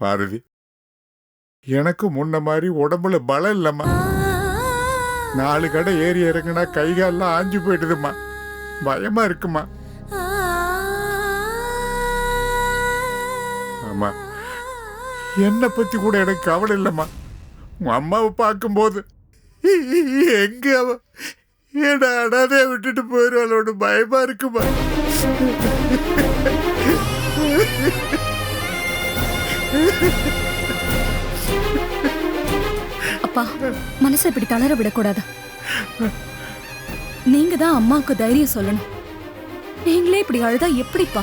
பாரதி எனக்கு முன்ன மாதிரி உடம்புல பலம் இல்லம்மா. நாலு கடை ஏறி இறங்குனா கைகாலெலாம் ஆஞ்சு போயிடுதுமா பயமா இருக்குமா ஆமா. என்னை பத்தி கூட எனக்கு கவலை இல்லைம்மா. உன் அம்மாவை பார்க்கும்போது எங்க அவ? என்ன அடாதே விட்டுட்டு போயிடுவாளோட பயமா இருக்குமா அப்பா மனசை இப்படி தளர விடக்கூடாது. நீங்க தான் அம்மாவுக்கு தைரியம் சொல்லணும். நீங்களே இப்படி அழுதா எப்படிப்பா?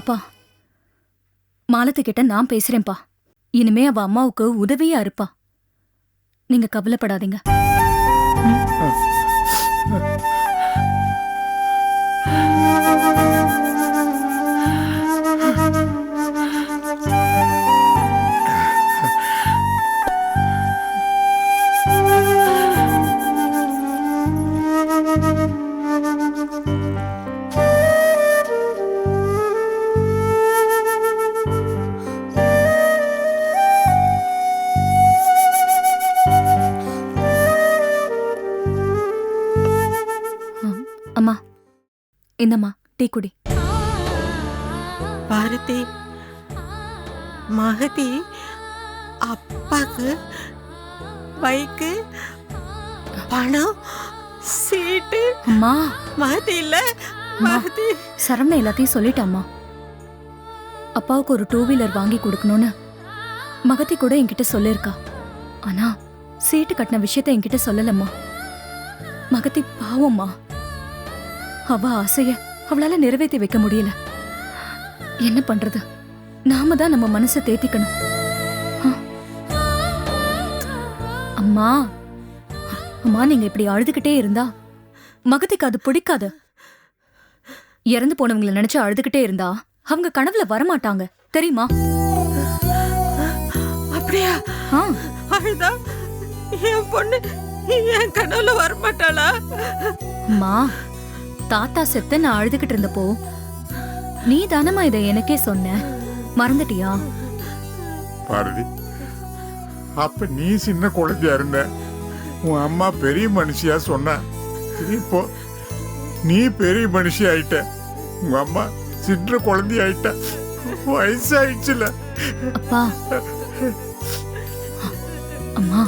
அப்பா மாலத்து கிட்ட நான் பேசுறேன்ப்பா. இனிமே அவ அம்மாவுக்கு உதவியா இருப்பா. நீங்க கவலைப்படாதீங்க. டீ குடி. பாரதி மகதி அப்பாக்கு பைக்கு பணம் சீட்டு. அம்மா. மகதி இல்ல மகதி. சரவண எல்லாத்தையும் சொல்லிட்டாம்மா. அப்பாவுக்கு ஒரு டூ வீலர் வாங்கி கொடுக்கணும்னு மகதி கூட என்கிட்ட சொல்லிருக்கா ஆனா சீட்டு கட்டின விஷயத்த என்கிட்ட சொல்லலம்மா. மகதி பாவம்மா. அவ ஆசைய அவளால நிறைவேற்றி வைக்க முடியல. என்ன பண்றது? நாம தான் நம்ம மனசை தேத்திக்கணும். அம்மா. அம்மா நீங்க இப்படி அழுதுகிட்டே இருந்தா? மகதிக்கு அது பிடிக்காது. இறந்து போனவங்களை நினைச்சு அழுதுகிட்டே இருந்தா? அவங்க கனவுல வரமாட்டாங்க. தெரியுமா? அப்படியா? அழுதா? என் பொண்ணு என் கனவுல வரமாட்டாளா? அம்மா. தாத்தா செத்து நான் அழுதுகிட்டு இருந்தப்போ நீ தானம்மா இதை எனக்கே சொன்ன? மறந்துட்டியா? பாரதி அப்ப நீ சின்ன குழந்தையா இருந்த? உன் அம்மா பெரிய மனுஷியா சொன்ன? இப்போ நீ பெரிய மனுஷி ஆயிட்ட. உங்க அம்மா சின்ன குழந்தை ஆயிட்ட. வயசாயிடுச்சுல. அப்பா. அம்மா.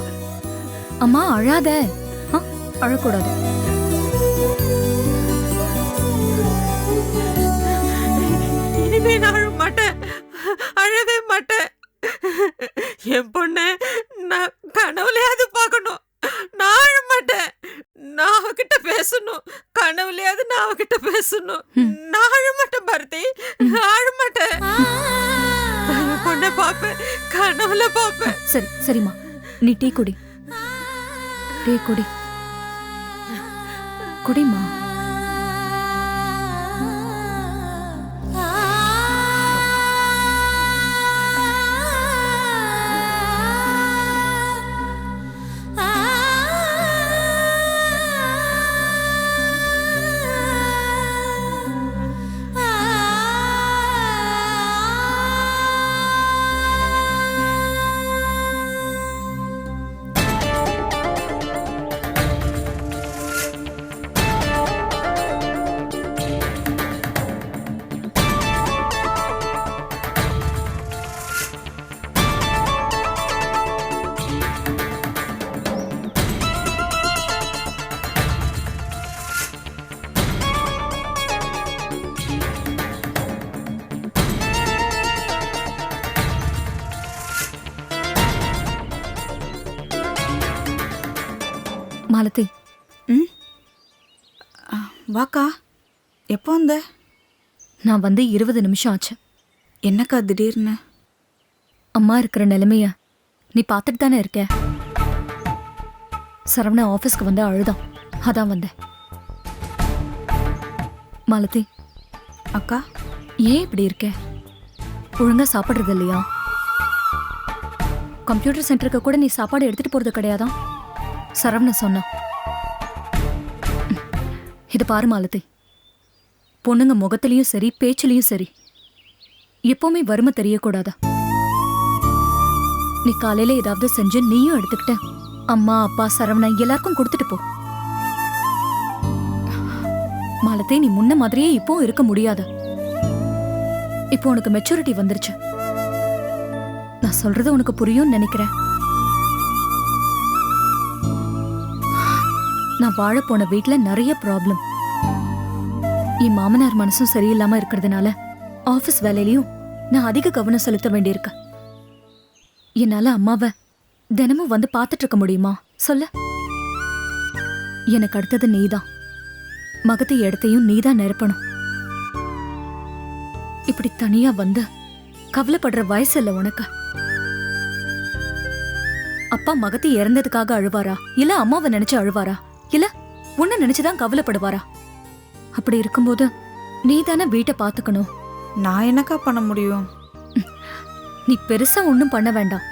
அம்மா அழாத. அழக்கூடாது. இனிமே நான் அழ மாட்டேன். அழவே மாட்டேன். என் பொண்ணு நான் கனவுலையாவது பார்க்கணும். நான் அழ மாட்டேன். நான் அவகிட்ட பேசணும். கனவுலையாவது நான் அவகிட்ட பேசணும். நான் அழ மாட்டேன் பாரதி. அழ மாட்டேன். பொண்ணை பார்ப்பேன். கனவுல பார்ப்பேன். சரி சரிம்மா. நீ டீ குடி. டீ குடி. குடிமா எப்போ வந்த? நான் வந்து இருபது நிமிஷம் ஆச்சு. என்னக்கா திடீர்னு? அம்மா இருக்கிற நிலைமைய நீ பார்த்துட்டு தானே இருக்க? சரவணா ஆஃபீஸ்க்கு வந்து அழுதான். அதான் வந்தேன் மாலதி. அக்கா? ஏன் இப்படி இருக்க? ஒழுங்கா சாப்பிடுறது இல்லையா? கம்ப்யூட்டர் சென்டருக்கு கூட நீ சாப்பாடு எடுத்துட்டு போறது கிடையாதா? சரவண சொன்னான். இது பாரு மாலதி. பொண்ணுங்க முகத்திலையும் சரி பேச்சிலையும் சரி. எப்பவுமே வறுமை தெரியக்கூடாதா? நீ காலையில ஏதாவது செஞ்சு நீயும் எடுத்துக்கிட்ட. அம்மா அப்பா சரவணன் எல்லாருக்கும் கொடுத்துட்டு போ. மாலத்தே நீ முன்ன மாதிரியே இப்போ இருக்க முடியாது? இப்போ உனக்கு மெச்சூரிட்டி வந்துருச்சு. நான் சொல்றது உனக்கு புரியும்னு நினைக்கிறேன். நான் வாழ போன வீட்ல நிறைய ப்ராப்ளம் என் மாமனார் மனசும் சரியில்லாம இருக்கிறதுனால ஆபீஸ் வேலையிலையும் நான் அதிக கவனம் செலுத்த வேண்டியிருக்கு. என்னால அம்மாவை தினமும் வந்து பார்த்துட்டு இருக்க முடியுமா? சொல்ல. எனக்கு அடுத்தது நீதான். மகத்தை இடத்தையும் நீதான் நிரப்பணும். இப்படி தனியா வந்து கவலைப்படுற வயசு இல்ல உனக்கு. அப்பா மகத்தை இறந்ததுக்காக அழுவாரா? இல்ல அம்மாவை நினைச்சு அழுவாரா? இல்ல உன்னை நினைச்சுதான் கவலைப்படுவாரா? அப்படி இருக்கும்போது நீ தானே வீட்டை பாத்துக்கணும் நான் என்னக்கா பண்ண முடியும்? நீ பெருசா ஒண்ணும் பண்ண வேண்டாம்.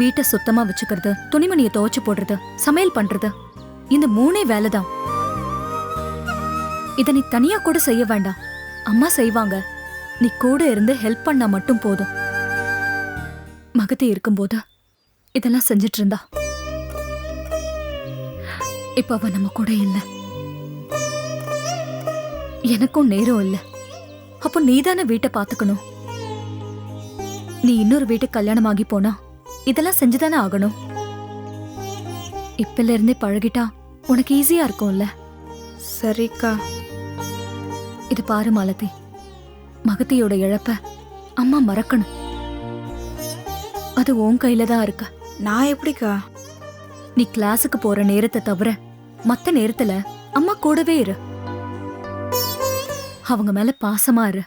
வீட்டை சுத்தமா வச்சுக்கிறது துணிமணியை துவைச்சு போடுறது சமையல் பண்றது இந்த மூணே வேலைதான். இத நீ தனியா கூட செய்ய வேண்டாம். அம்மா செய்வாங்க. நீ கூட இருந்து ஹெல்ப் பண்ணா மட்டும் போதும். மகத்தி இருக்கும்போது இதெல்லாம் செஞ்சிட்டு இருந்தா. இப்ப அவ நம்ம கூட இல்ல. எனக்கும் நேரம் இல்ல. அப்போ நீதானே வீட்டை பாத்துக்கணும் நீ இன்னொரு வீட்டுக்கு கல்யாணம் ஆகி போனா இதெல்லாம் செஞ்சுதானே ஆகணும். இப்பல இருந்தே பழகிட்டா உனக்கு ஈஸியா இருக்கும்ல? சரிக்கா. இது பாரு மாலதி. மகத்தியோட இழப்ப அம்மா மறக்கணும். அது உன் கையில தான் இருக்கு. நான் எப்படிக்கா? நீ கிளாஸுக்கு போற நேரத்தை தவிர மத்த நேரத்துல அம்மா கூடவே இரு. அவங்க மேல பாசமா இரு.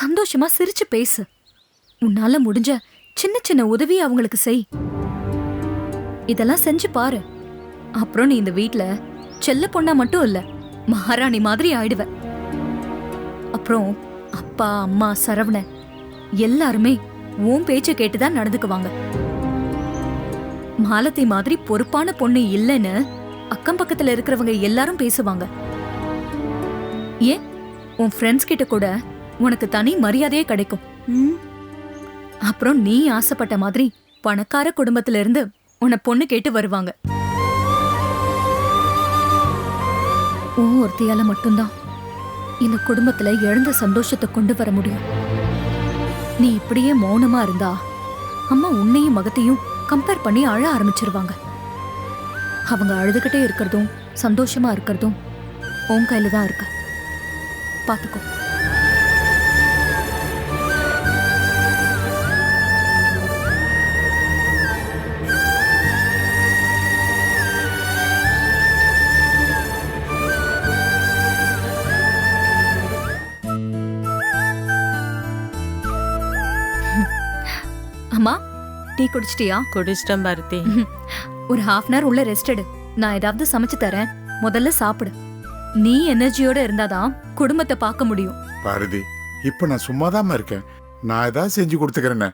சந்தோஷமா சிரிச்சு பேசு. உன்னால முடிஞ்ச சின்ன சின்ன உதவி அவங்களுக்கு செய். இதெல்லாம் செஞ்சு பாரு. அப்புறம் நீ இந்த வீட்ல செல்ல பொண்ணா மட்டும் இல்ல மகாராணி மாதிரி ஆயிடுவ. அப்புறம் அப்பா அம்மா சரவணன் எல்லாருமே உன் பேச்ச கேட்டுதான் நடந்துக்குவாங்க. மாலத்தை மாதிரி பொறுப்பான பொண்ணு இல்லைன்னு அக்கம் பக்கத்துல இருக்கிறவங்க எல்லாரும் பேசுவாங்க. ஏன்? உன் ஃப்ரெண்ட்ஸ் கிட்ட கூட உனக்கு தனி மரியாதையே கிடைக்கும். அப்புறம் நீ ஆசைப்பட்ட மாதிரி பணக்கார குடும்பத்துல இருந்து உன்னை பொண்ணு கேட்டு வருவாங்க. உன் ஒருத்தியால மட்டும்தான் இந்த குடும்பத்துல இழந்த சந்தோஷத்தை கொண்டு வர முடியும். நீ இப்படியே மௌனமா இருந்தா அம்மா உன்னையும் மகத்தையும் கம்பேர் பண்ணி அழ ஆரம்பிச்சிருவாங்க. அவங்க அழுதுகிட்டே இருக்கிறதும் சந்தோஷமா இருக்கிறதும் உன் கையில தான் இருக்கு. பாத்துக்கோ. அம்மா டீ குடிச்சிட்டியா? குடிச்சிட்டேன் பாரதி. ஒரு ஹாஃப் அன் உள்ள ரெஸ்ட் எடு. நான் ஏதாவது சமைச்சு தரேன். முதல்ல சாப்பிடு. நீ எனர்ஜியோட இருந்தாதான் குடும்பத்தை பார்க்க முடியும். பாரதி இப்ப நான் சும்மாதாம்மா இருக்கேன். நான் ஏதாவது செஞ்சு கொடுத்துக்கிறேன்னு.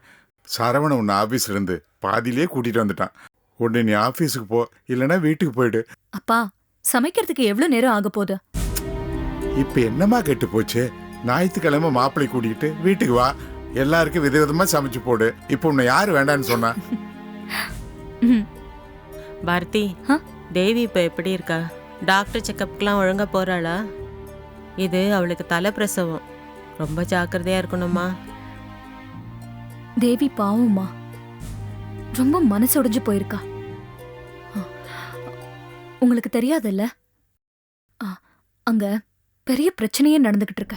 சரவண உன்னை ஆபீஸ்ல இருந்து பாதியிலே கூட்டிட்டு வந்துட்டான். உடனே நீ ஆபீஸுக்கு போ இல்லைன்னா வீட்டுக்கு போயிடு. அப்பா சமைக்கிறதுக்கு எவ்வளவு நேரம் ஆக போகுது? இப்ப என்னம்மா கெட்டு போச்சு? ஞாயிற்றுக்கிழமை மாப்பிள்ளை கூட்டிகிட்டு வீட்டுக்கு வா. எல்லாருக்கும் விதவிதமா சமைச்சு போடு. இப்போ உன்னை யாரு வேண்டான்னு சொன்னா? பாரதி? தேவி இப்ப எப்படி இருக்கா? டாக்டர் செக்கப்க்கெலாம் ஒழுங்காக போகிறாளா இது அவளுக்கு தலை பிரசவம் ரொம்ப ஜாக்கிரதையாக இருக்கணுமா தேவி பாவம்மா. ரொம்ப மனசு உடைஞ்சு போயிருக்கா உங்களுக்கு தெரியாதுல்ல? ஆ, பெரிய பிரச்சனையே நடந்துக்கிட்டு இருக்க.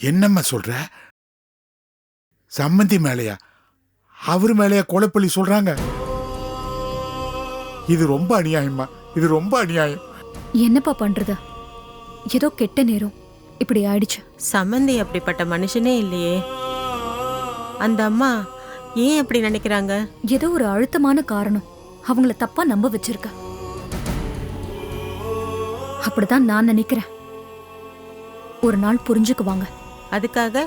என்னம்மா சொல்ற? சம்மந்தி மேலையா? அவர் மேலையா கொலைப்பள்ளி சொல்றாங்க. இது ரொம்ப அநியாயம்மா. இது ரொம்ப அநியாயம். என்னப்பா பண்றது? ஏதோ கெட்ட நேரம். இப்படி ஆயிடுச்சு. சம்மந்தி அப்படிப்பட்ட மனுஷனே இல்லையே. அந்த அம்மா ஏன் அப்படி நினைக்கிறாங்க? ஏதோ ஒரு அழுத்தமான காரணம். அவங்கள தப்பா நம்ப வச்சிருக்க. அப்படிதான் நான் நினைக்கிறேன். ஒரு நாள் புரிஞ்சுக்குவாங்க. அதுக்காக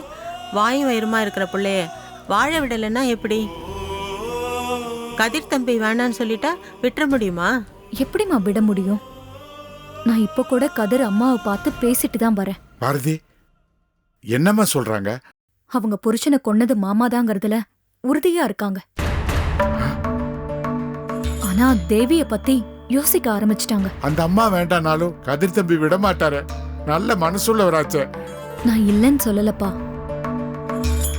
வாயும் வயிறுமா இருக்கிற பிள்ளைய வாழ விடலைன்னா எப்படி? கதிர் தம்பி வேணான்னு சொல்லிட்டா விட்டுற முடியுமா? எப்படிம்மா விட முடியும்? நான் இப்ப கூட கதிர் அம்மாவை பார்த்து பேசிட்டு தான் வரேன். பாரதி என்னம்மா சொல்றாங்க? அவங்க புருஷனை கொன்னது மாமாதாங்கிறதுல உறுதியா இருக்காங்க. ஆனா தேவிய பத்தி யோசிக்க ஆரம்பிச்சிட்டாங்க. அந்த அம்மா வேண்டானாலும் கதிர் தம்பி விட மாட்டாரு. நல்ல மனசுள்ளவராச்சே. நான் இல்லைன்னு சொல்லலப்பா.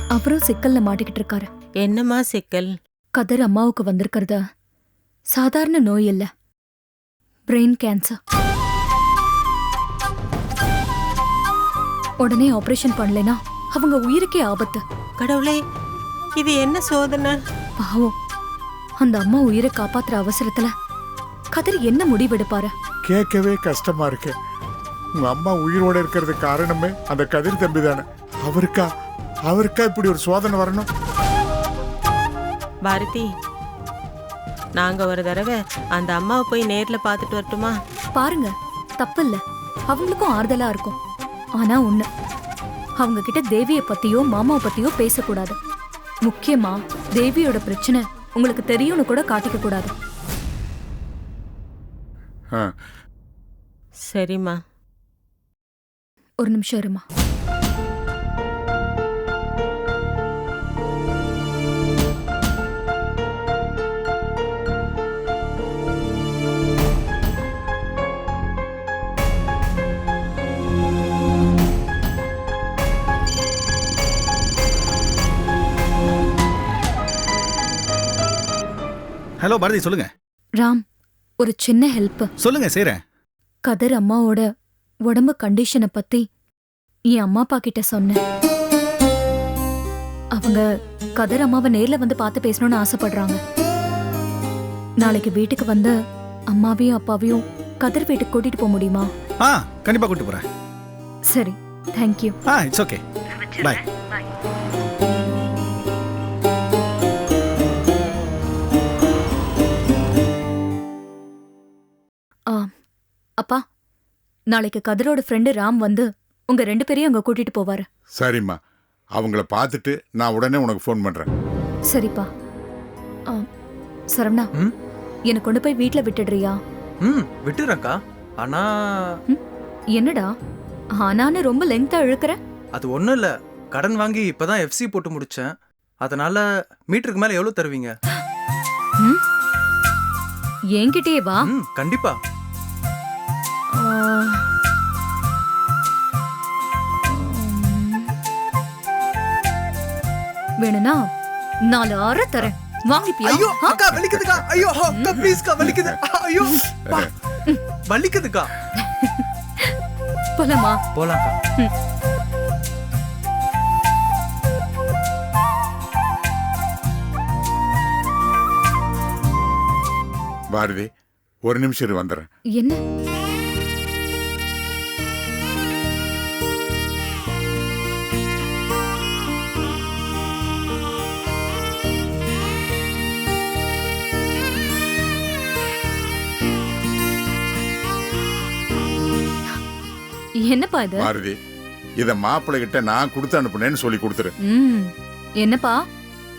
அவரும் சிக்கல்ல மாட்டிக்கிட்டு இருக்காரு. என்னம்மா சிக்கல்? கதிர் அம்மாவுக்கு வந்திருக்கிறத சாதாரண நோய் இல்ல. பிரெயின் கேன்சர் உடனே ஆபரேஷன் பண்ணலைன்னா அவங்க உயிருக்கே ஆபத்து. கடவுளே இது என்ன சோதனை? பாவம். அந்த அம்மா உயிரை காப்பாத்துற அவசரத்துல கதிர் என்ன முடிவெடுப்பாரு? கேட்கவே கஷ்டமா இருக்கு. உங்க அம்மா உயிரோட இருக்கிறது காரணமே அந்த கதிர் தம்பி தானே அவருக்கா? அவருக்கா இப்படி ஒரு சோதனை வரணும்? பாரதி நாங்க ஒரு தடவை அந்த அம்மாவை போய் நேர்ல பார்த்துட்டு வரட்டுமா? பாருங்க தப்பு இல்ல அவங்களுக்கும் ஆறுதலா இருக்கும். ஆனா ஒண்ணு அவங்க கிட்ட தேவிய பத்தியோ மாமாவை பத்தியோ பேசக்கூடாது. முக்கியமா தேவியோட பிரச்சனை உங்களுக்கு தெரியும்னு கூட காட்டிக்க கூடாது சரிம்மா. ஒரு நிமிஷம் இருமா? ஹலோ பாரதி சொல்லுங்க. ராம் ஒரு சின்ன ஹெல்ப் சொல்லுங்க செய்றேன். கதிர் அம்மாவோட உடம்பு கண்டிஷனை பத்தி என் அம்மா அப்பா கிட்ட சொன்னேன். அவங்க கதிர் அம்மாவை நேர்ல வந்து பார்த்து பேசணும்னு ஆசைப்படுறாங்க. நாளைக்கு வீட்டுக்கு வந்து அம்மாவையும் அப்பாவையும் கதிர் வீட்டுக்கு கூட்டிட்டு போக முடியுமா? ஆ கண்டிப்பா கூட்டு போறேன். சரி thank you ah it's okay bye நாளைக்கு கதிரோட ஃப்ரெண்டு ராம் வந்து உங்க ரெண்டு பேரையும் அங்க கூட்டிட்டு போவாரு. சரிம்மா. அவங்கள பார்த்துட்டு நான் உடனே உனக்கு ஃபோன் பண்றேன். சரிப்பா. ஆ, சரவணா ம்? என்னை கொண்டு போய் வீட்ல விட்டுடுறியா? ம் விட்டுறேன்க்கா. ஆனா என்னடா? ஆனான்னு ரொம்ப லெங்தா இழுக்கிற? அது ஒன்றும் இல்லை. கடன் வாங்கி இப்பதான் எஃப்சி போட்டு முடிச்சேன். அதனால மீட்டருக்கு மேலே எவ்வளோ தருவீங்க? ம்? என்கிட்டயே வா. ம் கண்டிப்பா. வேணும்னா நாலு அரை தரேன். வாங்கிப்பியா? ஐயோ? அக்கா வலிக்குதுக்கா. ஐயோ அக்கா ப்ளீஸ்க்கா வலிக்குது. ஐயோ. வலிக்குதுக்கா. போலாமா? போலாம்க்கா. பாரதி ஒரு நிமிஷம் இரு வந்துடுறேன். என்ன? என்னப்பா இது? பாரதி இத மாப்பிள்ளை கிட்ட நான் கொடுத்து அனுப்புனேன்னு சொல்லி கொடுத்துரு. ம். என்னப்பா?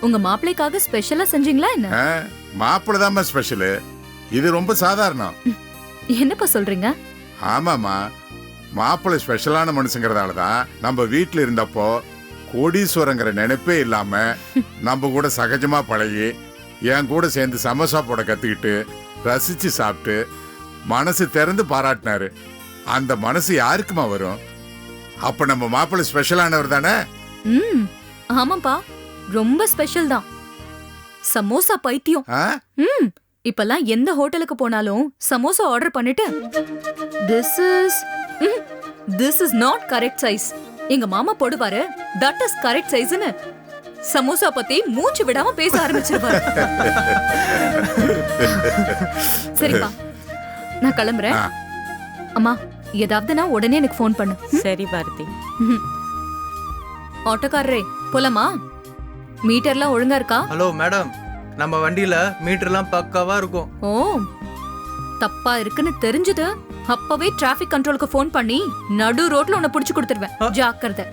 உங்க மாப்பிள்ளைக்காக ஸ்பெஷலா செஞ்சீங்களா என்ன? மாப்பிள்ளை தாம்மா ஸ்பெஷலு இது ரொம்ப சாதாரணம். என்னப்பா சொல்றீங்க? ஆமாம்மா. மாப்பிள்ளை ஸ்பெஷலான மனுஷங்கிறதால தான் நம்ம வீட்டில் இருந்தப்போ கோடீஸ்வரங்கிற நினைப்பே இல்லாம நம்ம கூட சகஜமா பழகி என் கூட சேர்ந்து சமோசா போட கத்துக்கிட்டு ரசிச்சு சாப்பிட்டு மனசு திறந்து பாராட்டினாரு. அந்த மனசு யாருக்குமா வரும்? அப்ப நம்ம மாப்பிள்ளை ஸ்பெஷலானவர் தானே? ம் ஆமாப்பா. ரொம்ப ஸ்பெஷல் தான். சமோசா பைத்தியம்? ம் இப்பெல்லாம் எந்த ஹோட்டலுக்கு போனாலும் சமோசா ஆர்டர் பண்ணிட்டு this is this is not correct size எங்க மாமா போடுவாரு தட் இஸ் கரெக்ட் சைஸ்னு சமோசா பத்தி மூச்சு விடாம பேச ஆரம்பிச்சிருவாரு. சரிப்பா நான் கிளம்புறேன். அம்மா ஏதாவதுனா உடனே எனக்கு ஃபோன் பண்ணு. சரி பாரதி. ஆட்டோக்காரரே போலாமா? மீட்டர்லாம் ஒழுங்கா இருக்கா? ஹலோ மேடம் நம்ம வண்டியில மீட்டர்லாம் பக்காவா இருக்கும். ஓ தப்பா இருக்குன்னு தெரிஞ்சது. அப்பவே டிராஃபிக் கண்ட்ரோலுக்கு ஃபோன் பண்ணி நடு ரோட்ல உன்னை புடிச்சு கொடுத்துருவேன். ஜாக்கிரதை.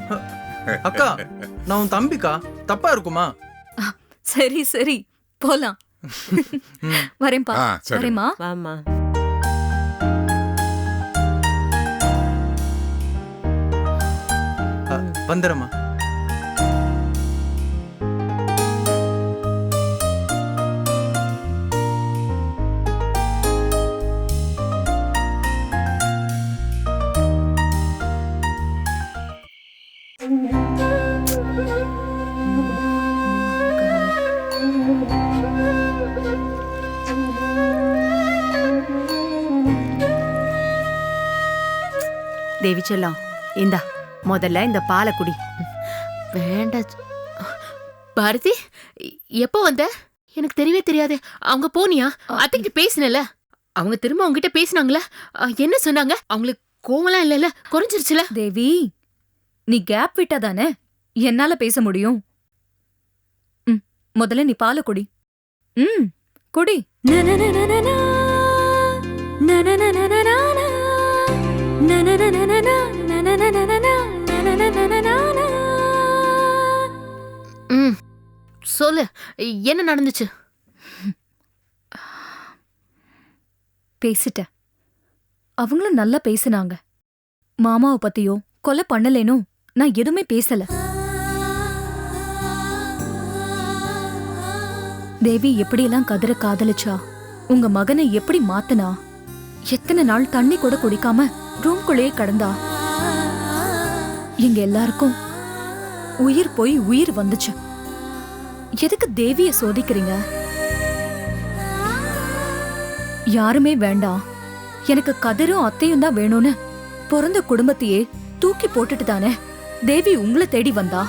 அக்கா நான் உன் தம்பிக்கா? தப்பா இருக்குமா? சரி சரி. போலாம். வரேன்பா. வரேம்மா. வாமா வந்துடுறேம்மா தேவி செல்லம் இந்தா. முதல்ல இந்த பாலை குடி வேண்டாம் பாரதி எப்போ வந்த எனக்கு தெரியவே தெரியாது அவங்க போனியா அத்தைக்கிட்ட பேசினல அவங்க திரும்ப அவங்க கிட்ட பேசினாங்களா என்ன சொன்னாங்க அவங்களுக்கு கோவம்லாம் இல்லைல்ல குறைஞ்சிருச்சுல தேவி நீ கேப் விட்டா தானே என்னால பேச முடியும் ம், முதல்ல நீ பாலை குடி ம் குடி நனனனனனா, ம். சொல்லு என்ன நடந்துச்சு? பேசிட்டேன். அவங்களும் நல்லா பேசினாங்க. மாமாவை பத்தியோ கொலை பண்ணலேனோ நான் எதுவுமே பேசல. தேவி எப்படியெல்லாம் கதிர காதலிச்சா உங்க மகனை எப்படி மாத்துனா? எத்தனை நாள் தண்ணி கூட குடிக்காம ரூம்குள்ளேயே கடந்தா? எங்க எல்லாருக்கும் உயிர் போய் உயிர் வந்துச்சு. எதுக்கு தேவிய சோதிக்கிறீங்க? யாருமே வேண்டாம். எனக்கு கதிரும் அத்தையும் தான் வேணும்னு பிறந்த குடும்பத்தையே தூக்கி போட்டுட்டு தானே? தேவி உங்களை தேடி வந்தா?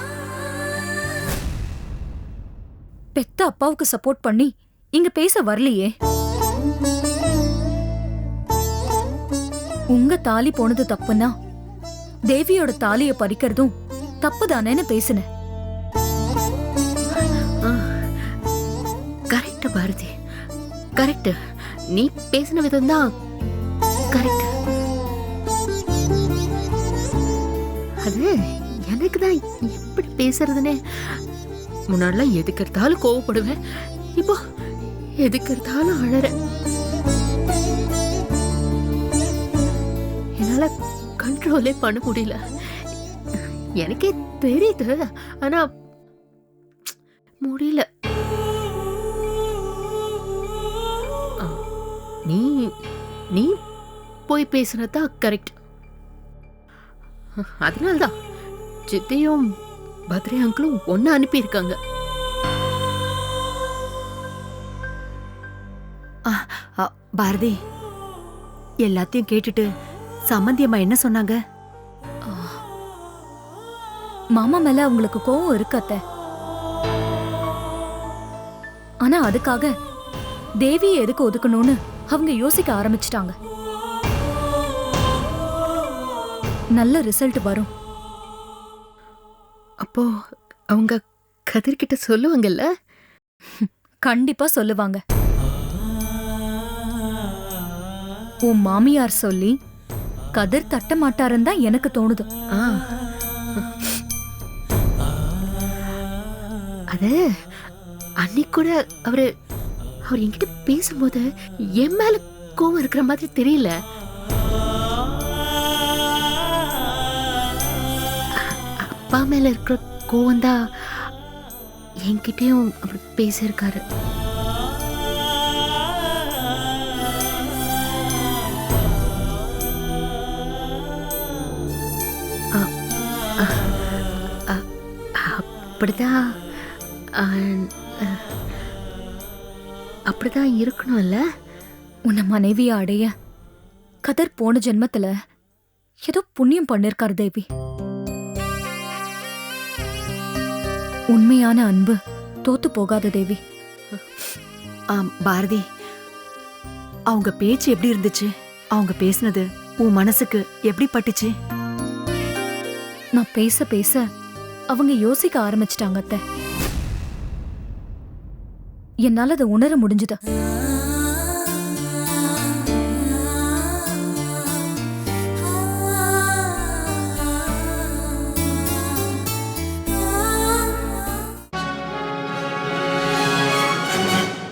பெத்த அப்பாவுக்கு சப்போர்ட் பண்ணி இங்க பேச வரலையே. உங்க தாலி போனது தப்புன்னா தேவியோட தாலிய பறிக்கிறதும் தப்பு பேசின கரெக்ட் பாரதி. கரெக்ட் நீ பேசின விதம் தான் கரெக்ட் அது எனக்கு தான் எப்படி பேசுறதுனே. முன்னாடிலாம் எதுக்கு எடுத்தாலும் கோவப்படுவேன். இப்போ எதுக்கு எடுத்தாலும் அழற என்னால கண்ட்ரோலே பண்ண முடியல. எனக்கே தெரியுது ஆனா முடியல. நீ நீ போய் பேசுனதா கரெக்ட் அதனால்தான் சித்தியும் பத்ரி அங்கிளும் ஒன்னு அனுப்பியிருக்காங்க. பாரதி எல்லாத்தையும் கேட்டுட்டு சம்மந்தி அம்மா என்ன சொன்னாங்க? மாமா மேல அவங்களுக்கு கோவம் இருக்கு அத்தை. ஆனா அதுக்காக தேவியை எதுக்கு ஒதுக்கணும்னு அவங்க யோசிக்க ஆரம்பிச்சிட்டாங்க. நல்ல ரிசல்ட் வரும். அப்போ அவங்க கதிர்கிட்ட சொல்லுவாங்கல்ல? கண்டிப்பா சொல்லுவாங்க. உன் மாமியார் சொல்லி கதிர் தட்ட மாட்டாருன்னு தான் எனக்கு தோணுது. அது அன்னைக்கு கூட அவரு அவர் என்கிட்ட பேசும்போது என் மேல கோவம் இருக்கிற மாதிரி தெரியல. அப்பா மேல இருக்கிற கோவம் தான் என்கிட்டயும் அவர் பேசியிருக்காரு. அப்படிதான் அப்படிதான் இருக்கணும்ல? உன்னை மனைவியா அடைய கதர் போன ஜென்மத்துல ஏதோ புண்ணியம் பண்ணிருக்காரு தேவி. உண்மையான அன்பு தோத்து போகாத தேவி. ஆம் பாரதி. அவங்க பேச்சு எப்படி இருந்துச்சு? அவங்க பேசுனது உன் மனசுக்கு எப்படி பட்டுச்சு? நான் பேச பேச அவங்க யோசிக்க ஆரம்பிச்சிட்டாங்க அத்தை. என்னால அதை உணர முடிஞ்சுது.